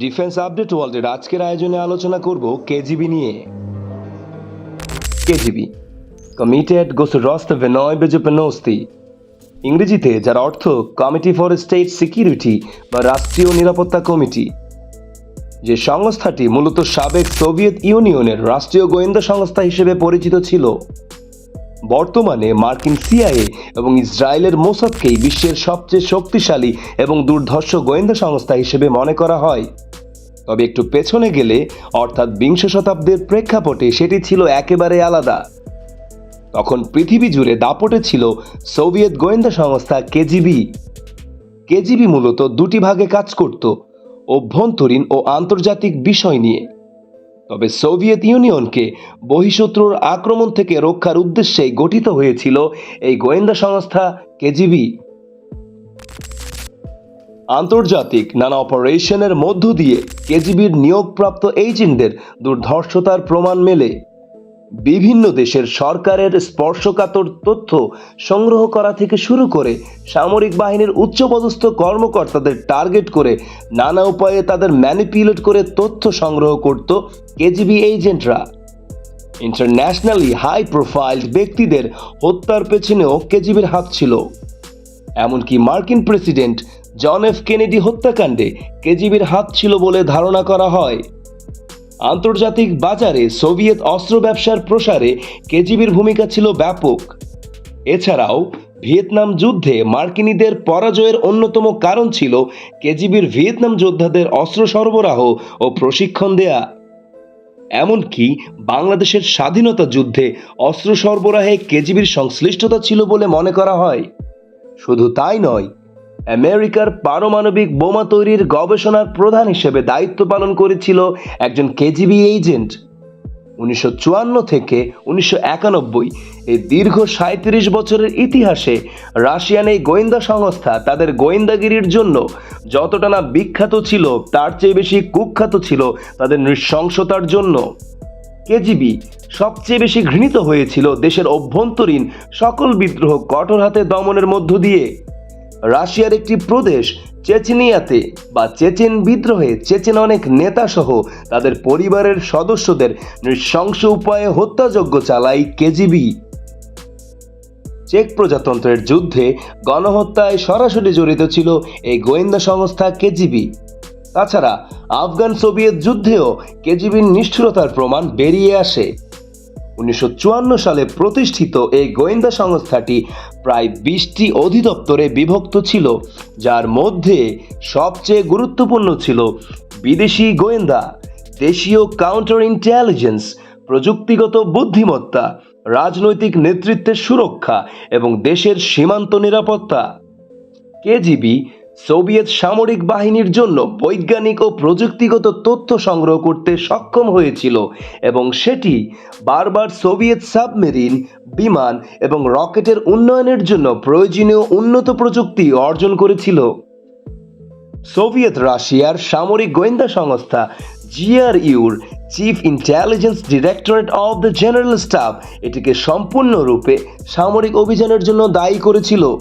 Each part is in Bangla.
ডিফেন্স আপডেট ওয়ার্ল্ডের আজকের আয়োজনে আলোচনা করব কেজিবি নিয়ে। কেজিবি কমিটেড গোস রস্তভেনয় বেজপেনস্তি ইংরেজিতে যার অর্থ কমিটি ফর স্টেট সিকিউরিটি বা রাষ্ট্রীয় নিরাপত্তা কমিটি। যে সংস্থাটি মূলত সাবেক সোভিয়েত ইউনিয়নের রাষ্ট্রীয় গোয়েন্দা সংস্থা হিসেবে পরিচিত ছিল। বর্তমানে মার্কিন সিআইএ এবং ইসরায়েলের মোসাদকেই বিশ্বের সবচেয়ে শক্তিশালী এবং দুর্ধর্ষ গোয়েন্দা সংস্থা হিসেবে মনে করা হয়। তবে একটু পেছনে গেলে, অর্থাৎ বিংশ শতাব্দীর প্রেক্ষাপটে সেটি ছিল একেবারে আলাদা। তখন পৃথিবী জুড়ে দাপটে ছিল সোভিয়েত গোয়েন্দা সংস্থা কেজিবি। কেজিবি মূলত দুটি ভাগে কাজ করত, অভ্যন্তরীণ ও আন্তর্জাতিক বিষয় নিয়ে। তবে সোভিয়েত ইউনিয়নকে বহিঃশত্রুর আক্রমণ থেকে রক্ষার উদ্দেশ্যেই গঠিত হয়েছিল এই গোয়েন্দা সংস্থা কেজিবি। আন্তর্জাতিক নানা অপারেশনের মধ্য দিয়ে কেজিবির নিয়োগপ্রাপ্ত এজেন্টদের দুর্ধর্ষতার প্রমাণ মেলে। বিভিন্ন দেশের সরকারের স্পর্শকাতর তথ্য সংগ্রহ করা থেকে শুরু করে সামরিক বাহিনীর উচ্চপদস্থ কর্মকর্তাদের টার্গেট করে নানা উপায়ে তাদের ম্যানিপুলেট করে তথ্য সংগ্রহ করত কেজিবি এজেন্টরা। ইন্টারন্যাশনালি হাই প্রোফাইল ব্যক্তিদের হত্যার পেছনেও কেজিবির হাত ছিল। এমনকি মার্কিন প্রেসিডেন্ট জন এফ কেনেডি হত্যাকাণ্ডে কেজিবির হাত ছিল বলে ধারণা করা হয়। আন্তর্জাতিক বাজারে সোভিয়েত অস্ত্র ব্যবসার প্রসারে কেজিবির ভূমিকা ছিল ব্যাপক। এছাড়াও, ভিয়েতনাম যুদ্ধে মার্কিনীদের পরাজয়ের অন্যতম কারণ ছিল কেজিবির ভিয়েতনাম যোদ্ধাদের অস্ত্র সরবরাহ ও প্রশিক্ষণ দেয়া। এমনকি বাংলাদেশের স্বাধীনতা যুদ্ধে অস্ত্র সরবরাহে কেজিবির সংশ্লিষ্টতা ছিল বলে মনে করা হয়। শুধু তাই নয় আমেরিকার পারমাণবিক বোমা তৈরির গবেষণার প্রধান হিসেবে দায়িত্ব পালন করেছিল একজন কেজিবি এজেন্ট। উনিশশো চুয়ান্ন থেকে উনিশশো একানব্বই, এই দীর্ঘ সাঁত্রিশ বছরের ইতিহাসে রাশিয়ান এই গোয়েন্দা সংস্থা তাদের গোয়েন্দাগিরির জন্য যতটা না বিখ্যাত ছিল, তার চেয়ে বেশি কুখ্যাত ছিল তাদের নৃশংসতার জন্য। কেজিবি সবচেয়ে বেশি ঘৃণিত হয়েছিল দেশের অভ্যন্তরীণ সকল বিদ্রোহ কঠোর হাতে দমনের মধ্য দিয়ে। রাশিয়ার একটি প্রদেশ চেচনিয়াতে বা চেচেন বিদ্রোহে চেচেন অনেক নেতা সহ তাদের পরিবারের সদস্যদের নৃশংস উপায়ে হত্যাযজ্ঞ চালায় কেজিবি। চেক প্রজাতন্ত্রের যুদ্ধে গণহত্যায় সরাসরি জড়িত ছিল এই গোয়েন্দা সংস্থা কেজিবি। তাছাড়া আফগান সোভিয়েত যুদ্ধেও কেজিবির নিষ্ঠুরতার প্রমাণ বেরিয়ে আসে। উনিশশো চুয়ান্ন সালে প্রতিষ্ঠিত এই গোয়েন্দা সংস্থাটি প্রায় বিশটি অধিদপ্তরে বিভক্ত ছিল, যার মধ্যে সবচেয়ে গুরুত্বপূর্ণ ছিল বিদেশি গোয়েন্দা, দেশীয় কাউন্টার ইন্টেলিজেন্স প্রযুক্তিগত বুদ্ধিমত্তা, রাজনৈতিক নেতৃত্বের সুরক্ষা এবং দেশের সীমান্ত নিরাপত্তা। কেজিবি সোভিয়েত সামরিক বাহিনীর জন্য বৈজ্ঞানিক ও প্রযুক্তিগত তথ্য সংগ্রহ করতে সক্ষম হয়েছিল এবং সেটি বারবার সোভিয়েত সাবমেরিন, বিমান এবং রকেটের উন্নয়নের জন্য প্রয়োজনীয় উন্নত প্রযুক্তি অর্জন করেছিল। সোভিয়েত রাশিয়ার সামরিক গোয়েন্দা সংস্থা জিআরইউর chief intelligence directorate of the general staff এটিকে সম্পূর্ণরূপে সামরিক অভিযানের জন্য দায়ী করেছিল।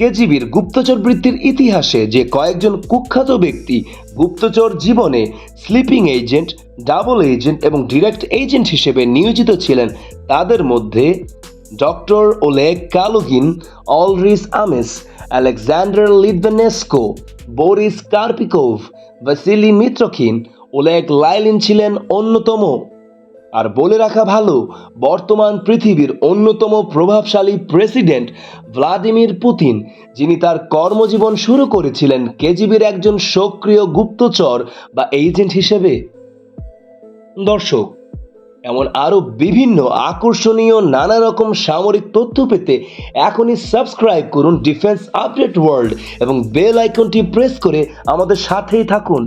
কেজিবির গুপ্তচর বৃত্তির ইতিহাসে যে কয়েকজন কুখ্যাত ব্যক্তি গুপ্তচর জীবনে স্লিপিং এজেন্ট ডাবল এজেন্ট এবং ডিরেক্ট এজেন্ট হিসেবে নিয়োজিত ছিলেন, তাদের মধ্যে doctor Oleg Kalugin, Aldrich Ames, Alexander Litvinenko Boris Karpichkov, Vasili Mitrokhin, Oleg Lyalin ছিলেন অন্যতম। আর বলে রাখা ভালো, বর্তমান পৃথিবীর অন্যতম প্রভাবশালী প্রেসিডেন্ট ভ্লাদিমির পুতিন, যিনি তার কর্মজীবন শুরু করেছিলেন কেজিবির একজন সক্রিয় গুপ্তচর বা এজেন্ট হিসেবে। দর্শক, এমন আরও বিভিন্ন আকর্ষণীয় নানা রকম সামরিক তথ্য পেতে এখনই সাবস্ক্রাইব করুন ডিফেন্স আপডেট ওয়ার্ল্ড এবং বেল আইকনটি প্রেস করে আমাদের সাথেই থাকুন।